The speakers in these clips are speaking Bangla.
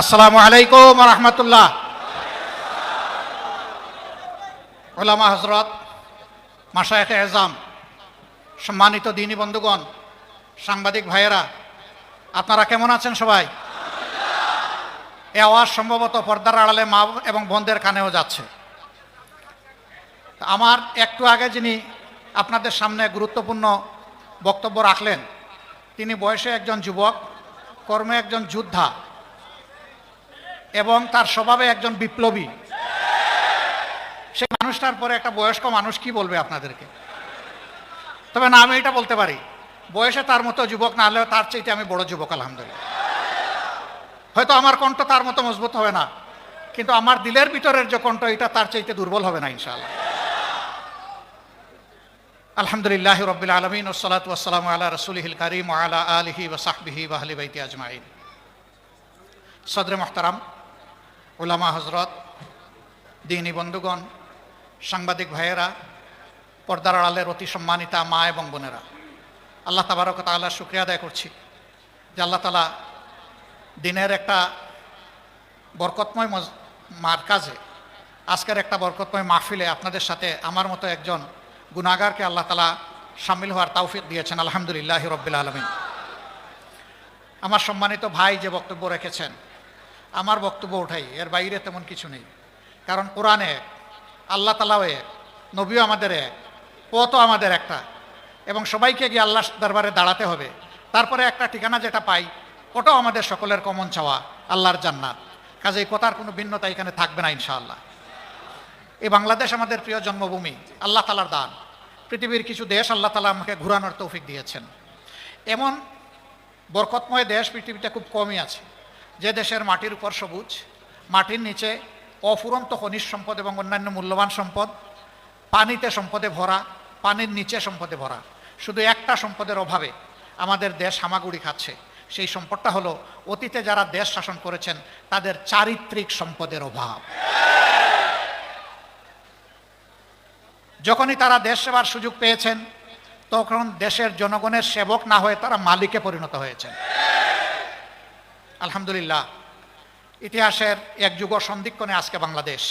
আসসালামু আলাইকুম রহমতুল্লাহ। ওলামা হজরত মাসায়েখ এজাম, সম্মানিত দিনী বন্ধুগণ, সাংবাদিক ভাইয়েরা, আপনারা কেমন আছেন সবাই? এ আওয়াজ সম্ভবত পর্দার আড়ালে মা এবং বোনদের কানেও যাচ্ছে। আমার একটু আগে যিনি আপনাদের সামনে গুরুত্বপূর্ণ বক্তব্য রাখলেন, তিনি বয়সে একজন যুবক, কর্মে একজন যোদ্ধা। এবং তার স্বভাবে একজন বিপ্লবী। সেই মানুষটার পরে একটা বয়স্ক মানুষ কি বলবে আপনাদেরকে? তবে না, আমি এটা বলতে পারি। বয়সে তার মতো যুবক না হলেও তার চাইতে আমি বড় যুবক, আলহামদুলিল্লাহ। হয়তো আমার কণ্ঠ তার মতো মজবুত হবে না, কিন্তু আমার দিলের ভিতরের যে কণ্ঠ, এটা তার চাইতে দুর্বল হবে না, ইনশাআল্লাহ। আলহামদুলিল্লাহ রবিল আলমিন ওসলাত ওসালাম আল্লাহ রসুলহিল করিম আলা আলহি ওসাহবিহি ওয়াহলি বাইতি আজমাইন। সদরে মোহতারাম উলামা হজরত, দিনী বন্ধুগণ, সাংবাদিক ভাইয়েরা, পর্দার আড়ালের অতি সম্মানিতা মা এবং বোনেরা। আল্লাহ তাবারক তাল্লাহ শুক্রিয়া আদায় করছি যে আল্লাহ তালা দিনের একটা বরকতময় মজ- মার্কাজে আজকের একটা বরকতময় মাহফিলে আপনাদের সাথে আমার মতো একজন গুণাগারকে আল্লাহ তালা সামিল হওয়ার তৌফিক দিয়েছেন, আলহামদুলিল্লাহ রব্বিল আলমিন। আমার সম্মানিত ভাই যে বক্তব্য রেখেছেন আমার বক্তব্য ওঠাই, এর বাইরে তেমন কিছু নেই। কারণ কোরআনে আল্লাহ তালাও এক, নবীও আমাদের এক, পথও আমাদের একটা। এবং সবাইকে গিয়ে আল্লাহ দরবারে দাঁড়াতে হবে। তারপরে একটা ঠিকানা যেটা পাই, ওটাও আমাদের সকলের কমন চাওয়া, আল্লাহর জান্নাত। কাজে এই কথার কোনো ভিন্নতা এখানে থাকবে না, ইনশাআল্লাহ। এই বাংলাদেশ আমাদের প্রিয় জন্মভূমি, আল্লাহ তালার দান। পৃথিবীর কিছু দেশ আল্লাহ তালা আমাকে ঘুরানোর তৌফিক দিয়েছেন। এমন বরকতময় দেশ পৃথিবীতে খুব কমই আছে। যে দেশের মাটির উপর সবুজ, মাটির নিচে অফুরন্ত খনিজ সম্পদ এবং অন্যান্য মূল্যবান সম্পদ, পানিতে সম্পদে ভরা, পানির নিচে সম্পদে ভরা। শুধু একটা সম্পদের অভাবে আমাদের দেশ হামাগুড়ি খাচ্ছে। সেই সম্পদটা হলো, অতীতে যারা দেশ শাসন করেছেন, তাদের চারিত্রিক সম্পদের অভাব। যখনই তারা দেশ সেবার সুযোগ পেয়েছেন, তখন দেশের জনগণের সেবক না হয়ে তারা মালিকে পরিণত হয়েছেন। আলহামদুলিল্লাহ। ইতিহাসের এক যুগ সন্ধিক্ষণে আজকে বাংলাদেশ।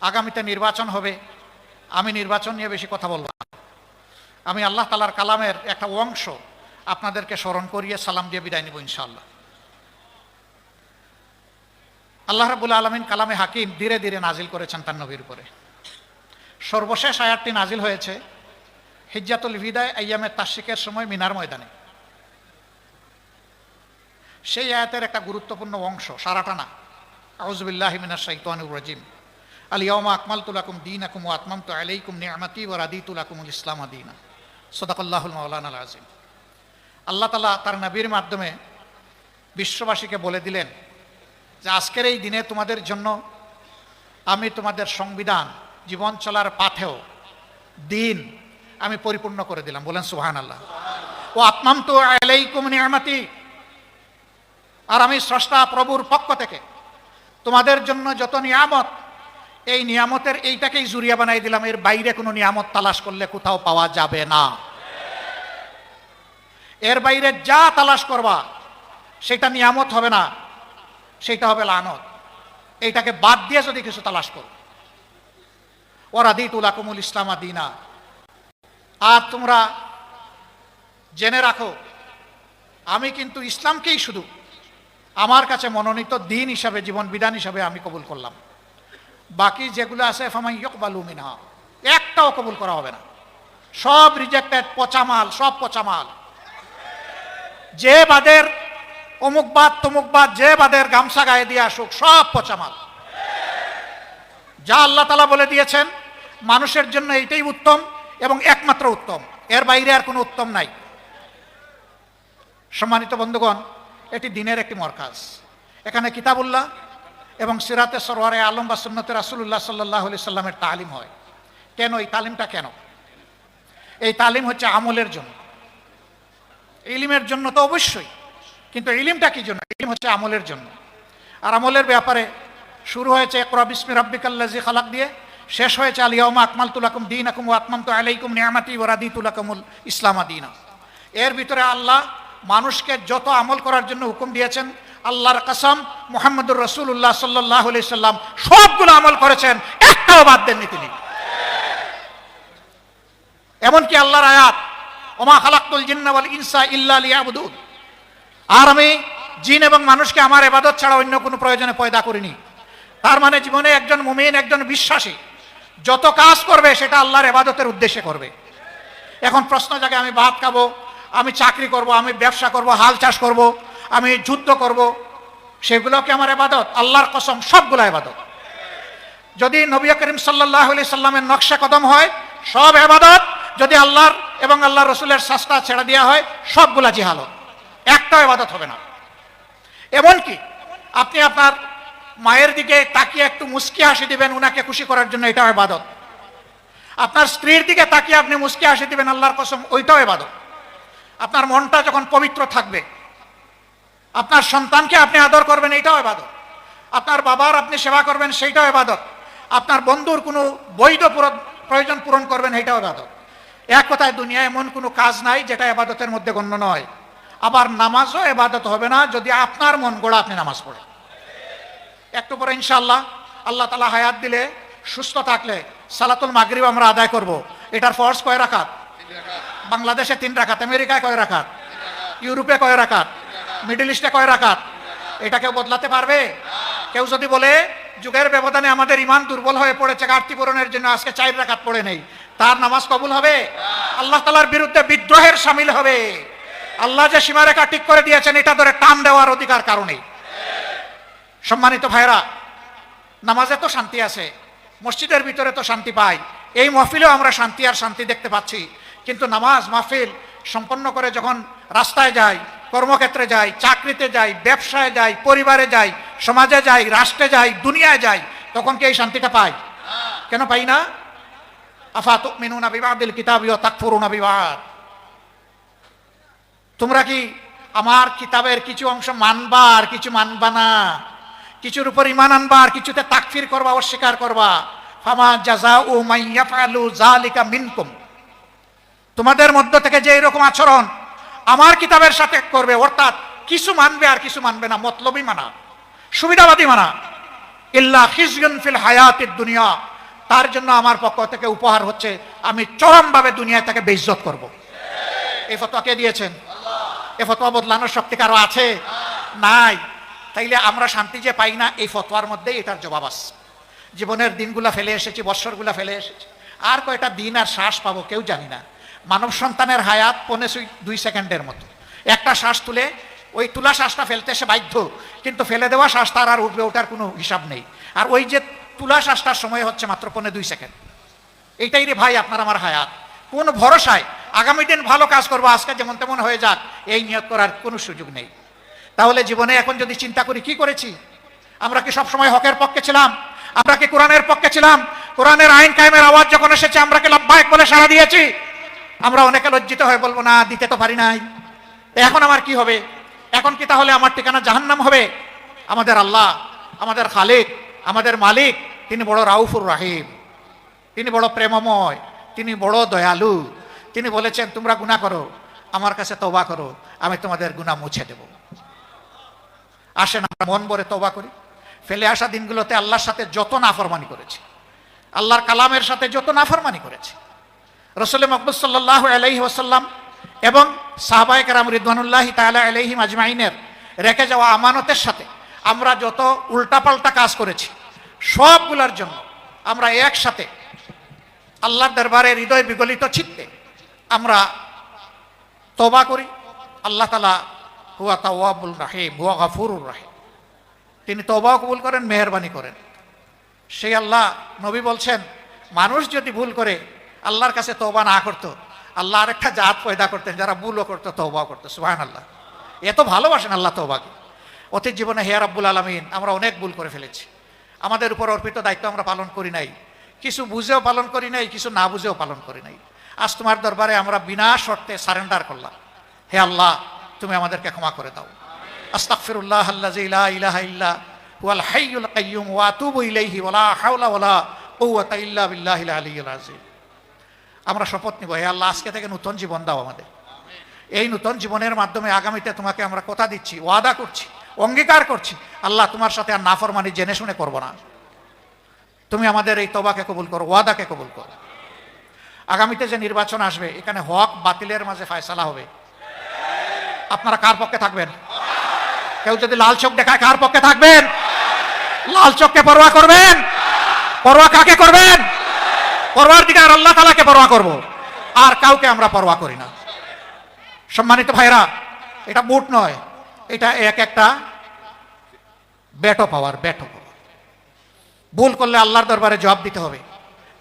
আগামীতে নির্বাচন হবে। আমি নির্বাচন নিয়ে বেশি কথা বলব আমি আল্লাহ তালার কালামের একটা অংশ আপনাদেরকে স্মরণ করিয়ে সালাম দিয়ে বিদায় নিব ইনশাল্লাহ আল্লাহ রাবুল আলমিন কালামে হাকিম ধীরে ধীরে নাজিল করেছেন তার নবীর উপরে। সর্বশেষ আয়াতটি নাজিল হয়েছে, হিজ্জাতুল বিদায় আয়ামের তাসিকের সময় মিনার ময়দানে। সেই আয়াতের একটা গুরুত্বপূর্ণ অংশ, সারাটা না। আউজবিল্লাহ মিনার শাইতানুর রাজিম। আলিয়ামা আকমাল তুলাকুম দিন আকুম ও আতমাম তো আলাইকুম নিয়ামাতি ও রাদি তুলাকুমুল ইসলাম আদিনা সদাকল্লাহুল মাওলানা আল আজিম আল্লাহ তালা তার নবীর মাধ্যমে বিশ্ববাসীকে বলে দিলেন যে, আজকের এই দিনে তোমাদের জন্য আমি তোমাদের সংবিধান, জীবন চলার পাথেও দিন আমি পরিপূর্ণ করে দিলাম। বলেন সুহান আল্লাহ ও আত্মাম তো আলাইকুম নিয়ামাতি আর আমি স্রষ্টা প্রভুর পক্ষ থেকে তোমাদের জন্য যত নিয়ামত, এই নিয়ামতের এইটাকেই জুরিয়া বানাই দিলাম। এর বাইরে কোনো নিয়ামত তালাশ করলে কোথাও পাওয়া যাবে না। এর বাইরে যা তালাশ করবা, সেটা নিয়ামত হবে না, সেটা হবে লানত। এইটাকে বাদ দিয়ে যদি কিছু তালাশ করো। ওরা দি তুলাকুমুল ইসলামা দিনা। আর তোমরা জেনে রাখো, আমি কিন্তু ইসলামকেই শুধু আমার কাছে মনোনীত দিন হিসাবে, জীবন বিধান হিসাবে আমি কবুল করলাম। বাকি যেগুলো আছে ফামাই একটাও কবুল করা হবে না। সব রিজেক্টেড পচামাল, সব পচামাল। যে বাদের অমুক বাদ, তমুক বাদ, যে বাদের গামছা গায়ে দিয়ে আসুক, সব পচামাল। যা আল্লাহ তালা বলে দিয়েছেন, মানুষের জন্য এইটাই উত্তম এবং একমাত্র উত্তম। এর বাইরে আর কোনো উত্তম নাই। সম্মানিত বন্ধুগণ এটি দিনের একটি মরকাজ। এখানে কিতাবুল্লাহ এবং সিরাতে সরোয়ারে আলম বা সুন্নতে রাসুল্লাহ সাল্লাহ আলি সাল্লামের তালিম হয়। কেন, এই তালিমটা কেন? এই তালিম হচ্ছে আমলের জন্য। ইলিমের জন্য তো অবশ্যই, কিন্তু ইলিমটা কি জন্য? ইলিম হচ্ছে আমলের জন্য। আর আমলের ব্যাপারে শুরু হয়েছে একরা বিসমি রব্বিকাল্লাজি খালাক দিয়ে, শেষ হয়েছে আলিয়াউমা আকমাল তুলাকুম দিন আকুম আতমাম তো আলাইকুম নিয়ামাতি ওরাদি তুলাকুমুল ইসলামা দিনা। এর ভিতরে আল্লাহ মানুষকে যত আমল করার জন্য হুকুম দিয়েছেন, আল্লাহর কসম, মোহাম্মদুর রসুল্লাহ সাল্লাহ সাল্লাম সবগুলো আমল করেছেন, একটাও বাদ দেননি তিনি। এমনকি আল্লাহর আয়াত, ওমা খালাক্তুল জিন্নাওয়াল ইনসা ইল্লা আর আমি জিন এবং মানুষকে আমার এবাদত ছাড়া অন্য কোনো প্রয়োজনে পয়দা করিনি। তার মানে জীবনে একজন মুমিন, একজন বিশ্বাসী, যত কাজ করবে সেটা আল্লাহর এবাদতের উদ্দেশ্যে করবে। এখন প্রশ্ন জাগে, আমি ভাত খাব আমি চাকরি করব, আমি ব্যবসা করব, হাল চাষ করব, আমি যুদ্ধ করব, সেগুলো কি আমার এবাদত? আল্লাহর কসম, সবগুলো এবাদত। যদি নবী করিম সাল্লাহ আলি সাল্লামের নকশা কদম হয়, সব এবাদত। যদি আল্লাহর এবং আল্লাহ রসুলের শাস্তা ছেড়ে দেওয়া হয়, সবগুলা জিহালত একটাও এবাদত হবে না। এমনকি আপনি আপনার মায়ের দিকে তাকিয়ে একটু মুস্কি হাসি দিবেন, উনাকে খুশি করার জন্য এটাও এবাদত। আপনার স্ত্রীর দিকে তাকিয়ে আপনি মুস্কি হাসি দিবেন, আল্লাহর কসম, ওইটাও এবাদত। আপনার মনটা যখন পবিত্র থাকবে, আপনার সন্তানকে আপনি আদর করবেন, এইটাও এবাদত আপনার বাবার আপনি সেবা করবেন, সেইটাও এবাদত আপনার বন্ধুর কোনো বৈধ প্রয়োজন পূরণ করবেন এইটাও এবাদত এক কথায় দুনিয়ায় এমন কোনো কাজ নাই যেটা এবাদতের মধ্যে গণ্য নয়। আবার নামাজও এবাদত হবে না যদি আপনার মন গোড়া আপনি নামাজ পড়েন। একটু পরে ইনশাল্লাহ আল্লাহ তালা হায়াত দিলে, সুস্থ থাকলে সালাতুল মাগরিব আমরা আদায় করব। এটার ফর্স কয় রাখাত বাংলাদেশে তিন রাখাত, আমেরিকায় কয় রাখাত, ইউরোপে কয় রাখাত, মিডল ইস্টে কয় রাখাত, এটা কেউ বদলাতে পারবে? কেউ যদি বলে, যুগের ব্যবধানে আমাদের ইমান দুর্বল হয়ে পড়েছে, ঘাটতি পূরণের জন্য আজকে চার রাখাত পড়ে নেই। তার নামাজ কবুল হবে? আল্লাহ তালার বিরুদ্ধে বিদ্রোহের সামিল হবে? আল্লাহ যে সীমারেখা ঠিক করে দিয়েছেন, এটা ধরে টান দেওয়ার অধিকার কারণে সম্মানিত ভাইরা নামাজে তো শান্তি আছে, মসজিদের ভিতরে তো শান্তি পাই। এই মহফিলেও আমরা শান্তি আর শান্তি দেখতে পাচ্ছি। কিন্তু নামাজ মাহফিল সম্পন্ন করে যখন রাস্তায় যাই, কর্মক্ষেত্রে যাই, চাকরিতে যাই, ব্যবসায় যাই, পরিবারে যাই, সমাজে যাই, রাষ্ট্রে যাই, দুনিয়ায় যাই, তখন কি এই শান্তিটা পাই? কেন পাই না? আফা তুমিনুনা বিবাদিল কিতাবিও তাকফুরুনা বিবাদ। তোমরা কি আমার কিতাবের কিছু অংশ মানবা আর কিছু মানবা না? কিছুর উপর ইমান আনবা আর কিছুতে তাকফির করবা অস্বীকার করবা। ফামা জাজা ও মাইয়া ফালু জালিকা মিনকুম। তোমাদের মধ্য থেকে যে এরকম আচরণ আমার কিতাবের সাথে করবে, অর্থাৎ কিছু মানবে আর কিছু মানবে না, মতলবই মানা, সুবিধাবাদী মানা। ইল্লা ফিল হায়াতের দুনিয়া, তার জন্য আমার পক্ষ থেকে উপহার হচ্ছে, আমি চরমভাবে দুনিয়ায় তাকে বেইজ্জত করব। এই ফতোয়া কে দিয়েছেন? এ ফতোয়া বদলানোর শক্তি কারও আছে? নাই। তাইলে আমরা শান্তি যে পাই না, এই ফতোয়ার মধ্যেই এটার জবাব আসছে জীবনের দিনগুলা ফেলে এসেছি, বৎসরগুলা ফেলে এসেছি। আর কয়টা দিন আর শ্বাস পাবো কেউ জানি না। মানব সন্তানের হায়াত পনে দুই সেকেন্ডের মতো। একটা শ্বাস তুলে, ওই তুলা শ্বাসটা ফেলতে সে বাধ্য, কিন্তু ফেলে দেওয়া শ্বাস তার আর উঠবে, ওটার কোনো হিসাব নেই। আর ওই যে তুলা শ্বাসটার সময় হচ্ছে মাত্র পনে দুই সেকেন্ড। এইটাই রে ভাই আপনার আমার হায়াত। কোন ভরসায়, আগামী দিন ভালো কাজ করব, আজকে যেমন তেমন হয়ে যাক, এই নিয়োগ করার কোনো সুযোগ নেই। তাহলে জীবনে এখন যদি চিন্তা করি, কি করেছি? আমরা কি সবসময় হকের পক্ষে ছিলাম? আমরা কি কোরআনের পক্ষে ছিলাম? কোরআনের আইন কায়েমের আওয়াজ যখন এসেছে, আমরা কি লাভবায়ক বলে সাড়া দিয়েছি? আমরা অনেকে লজ্জিত হয়ে বলব, না, দিতে তো পারি নাই। এখন আমার কি হবে? এখন কি তাহলে আমার ঠিকানা জাহান্নাম হবে? আমাদের আল্লাহ, আমাদের খালিক আমাদের মালিক, তিনি বড় রাউফুর রাহিম। তিনি বড় প্রেমময়, তিনি বড় দয়ালু। তিনি বলেছেন, তোমরা গুণা করো, আমার কাছে তবা করো, আমি তোমাদের গুণা মুছে দেব। আসেন আমরা মন ভরে তবা করি। ফেলে আসা দিনগুলোতে আল্লাহর সাথে যত নাফরমানি করেছি, আল্লাহর কালামের সাথে যত নাফরমানি করেছি রসুল মকবুল সাল্লাহ আলাইহি ওসাল্লাম এবং সাহবায়ক রাম রিদওয়ানুল্লাহি তালা আলাইহিম আজমাইনের রেখে যাওয়া আমানতের সাথে আমরা যত উল্টাপাল্টা কাজ করেছি, সবগুলোর জন্য আমরা একসাথে আল্লাহর দরবারে হৃদয় বিগলিত চিত্তে আমরা তবা করি। আল্লাহ তালা হুয়া তাওয়াবুল রাহিম, হুয়া গাফুরুর রাহিম। তিনি তবাও কবুল করেন, মেহরবানি করেন। সেই আল্লাহ নবী বলছেন, মানুষ যদি ভুল করে আল্লাহর কাছে তবা না করতো। আল্লাহ আরেকটা জাত পয়দা করতেন, যারা ভুলও করতো তবাও করতো। সুহান আল্লাহ এত ভালোবাসেন আল্লাহ তবাকে অতীত জীবনে হেয়ার আব্বুল আলমিন, আমরা অনেক ভুল করে ফেলেছি। আমাদের উপর অর্পিত দায়িত্ব আমরা পালন করি নাই। কিছু বুঝেও পালন করি নাই, কিছু না বুঝেও পালন করি নাই। আজ তোমার দরবারে আমরা বিনা শর্তে সারেন্ডার করলাম। হে আল্লাহ, তুমি আমাদেরকে ক্ষমা করে দাও। আস্তাগফিরুল্লাহ আল্লাযী লা ইলাহা ইল্লা হুয়াল হাইয়ুল কাইয়্যুম ওয়া লা হাওলা ইল্লা আমরা শপথ নিব। হে আল্লাহ, আজকে থেকে নতুন জীবন দাও আমাদের। এই নতুন জীবনের মাধ্যমে আগামীতে তোমাকে আমরা কথা দিচ্ছি, ওয়াদা করছি, অঙ্গীকার করছি। আল্লাহ, তোমার সাথে আর নাফরমানি জেনে শুনে করব না। তুমি আমাদের এই তবাকে কবুল করো, ওয়াদাকে কবুল করো। আগামীতে যে নির্বাচন আসবে, এখানে হক বাতিলের মাঝে ফায়সালা হবে। আপনারা কার পক্ষে থাকবেন? কেউ যদি লাল চোখ দেখায়, কার পক্ষে থাকবেন? লাল চোখকে পরোয়া করবেন? পরোয়া কাকে করবেন? পরোয়ার দিকে আর আল্লাহ তালাকে পরোয়া করব। আর কাউকে আমরা পরোয়া করি না। সম্মানিত ভাইরা এটা বুট নয়, এটা এক একটা ব্যাটো পাওয়ার ব্যাটো পাওয়ার। ভুল করলে আল্লাহর দরবারে জবাব দিতে হবে।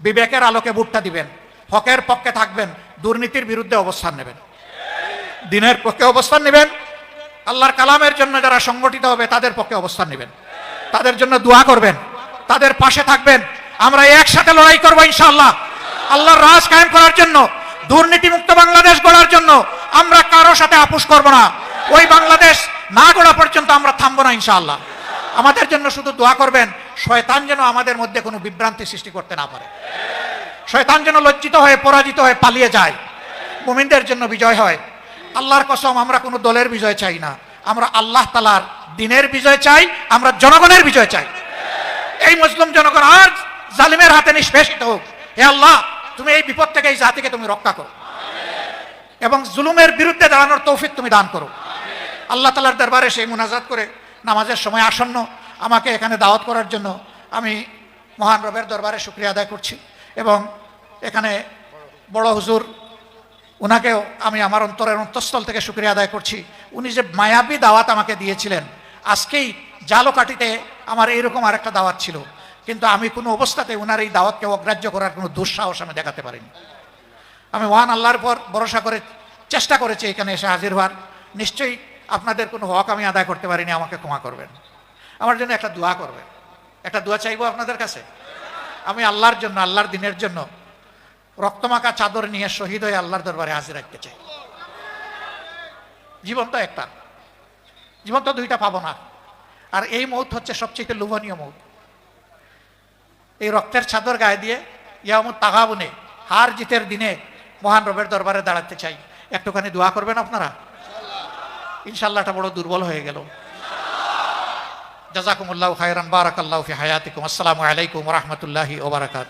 বিবেকের আলোকে বুটটা দিবেন, হকের পক্ষে থাকবেন, দুর্নীতির বিরুদ্ধে অবস্থান নেবেন। দিনের পক্ষে অবস্থান নেবেন, আল্লাহর কালামের জন্য যারা সংগঠিত হবে তাদের পক্ষে অবস্থান নেবেন। তাদের জন্য দোয়া করবেন, তাদের পাশে থাকবেন আমরা একসাথে লড়াই করব ইনশাল্লাহ আল্লাহর রাজ কায়েম করার জন্য দুর্নীতি মুক্ত বাংলাদেশ গড়ার জন্য আমরা কারও সাথে আপোষ করব না। ওই বাংলাদেশ না গড়া পর্যন্ত আমরা থামবো না ইনশাআল্লাহ। আমাদের জন্য শুধু দোয়া করবেন, শয়তান যেন আমাদের মধ্যে কোনো বিভ্রান্তি সৃষ্টি করতে না পারে। শয়তান যেন লজ্জিত হয়ে, পরাজিত হয়ে পালিয়ে যায়। মুমিনদের জন্য বিজয় হয়। আল্লাহর কসম, আমরা কোনো দলের বিজয় চাই না। আমরা আল্লাহ তালার দিনের বিজয় চাই, আমরা জনগণের বিজয় চাই। এই মুসলিম জনগণ আর জালিমের হাতে নিষ্পেষিত হোক। হে আল্লাহ, তুমি এই বিপদ থেকে এই জাতিকে তুমি রক্ষা করো। এবং জুলুমের বিরুদ্ধে দাঁড়ানোর তৌফিক তুমি দান করো। আল্লাহ তালার দরবারে সেই মুনাজাত করে নামাজের সময় আসন্ন আমাকে এখানে দাওয়াত করার জন্য আমি মহান রবের দরবারে শুক্রিয়া আদায় করছি এবং এখানে বড় হুজুর ওনাকেও আমি আমার অন্তরের অন্তঃস্থল থেকে শুক্রিয়া আদায় করছি। উনি যে মায়াবী দাওয়াত আমাকে দিয়েছিলেন, আজকেই জালোকাঠিতে আমার এইরকম আরেকটা দাওয়াত ছিল। কিন্তু আমি কোনো অবস্থাতে ওনার এই দাওয়াতকে অগ্রাহ্য করার কোনো দুঃসাহস আমি দেখাতে পারিনি। আমি ওয়ান আল্লাহর পর ভরসা করে চেষ্টা করেছি এখানে এসে হাজির হওয়ার। নিশ্চয়ই আপনাদের কোনো হক আমি আদায় করতে পারিনি, আমাকে ক্ষমা করবেন। আমার জন্য একটা দোয়া করবেন। একটা দোয়া চাইব আপনাদের কাছে? আমি আল্লাহর জন্য, আল্লাহর দিনের জন্য রক্তমাখা চাদর নিয়ে শহীদ হয়ে আল্লাহর দরবারে হাজির রাখতে চাই। জীবন তো একটা। জীবন তো দুইটা পাবো না। আর এই মৌত হচ্ছে সবচেয়ে লোভনীয় মৌত। এই রক্তের চাদর গায়ে দিয়ে ইয়ামুদ তাগাবনে, হার জিতের দিনে মহান রবের দরবারে দাঁড়াতে চাই। একটুখানি দোয়া করবেন আপনারা? ইনশাল্লাহটা বড় দুর্বল হয়ে গেল। জাজাকুমুল্লাহ খায়রান, বারাকাল্লাহ হায়াতিকুম। আসসালামু আলাইকুম রহমতুল্লাহি ওবরাকাত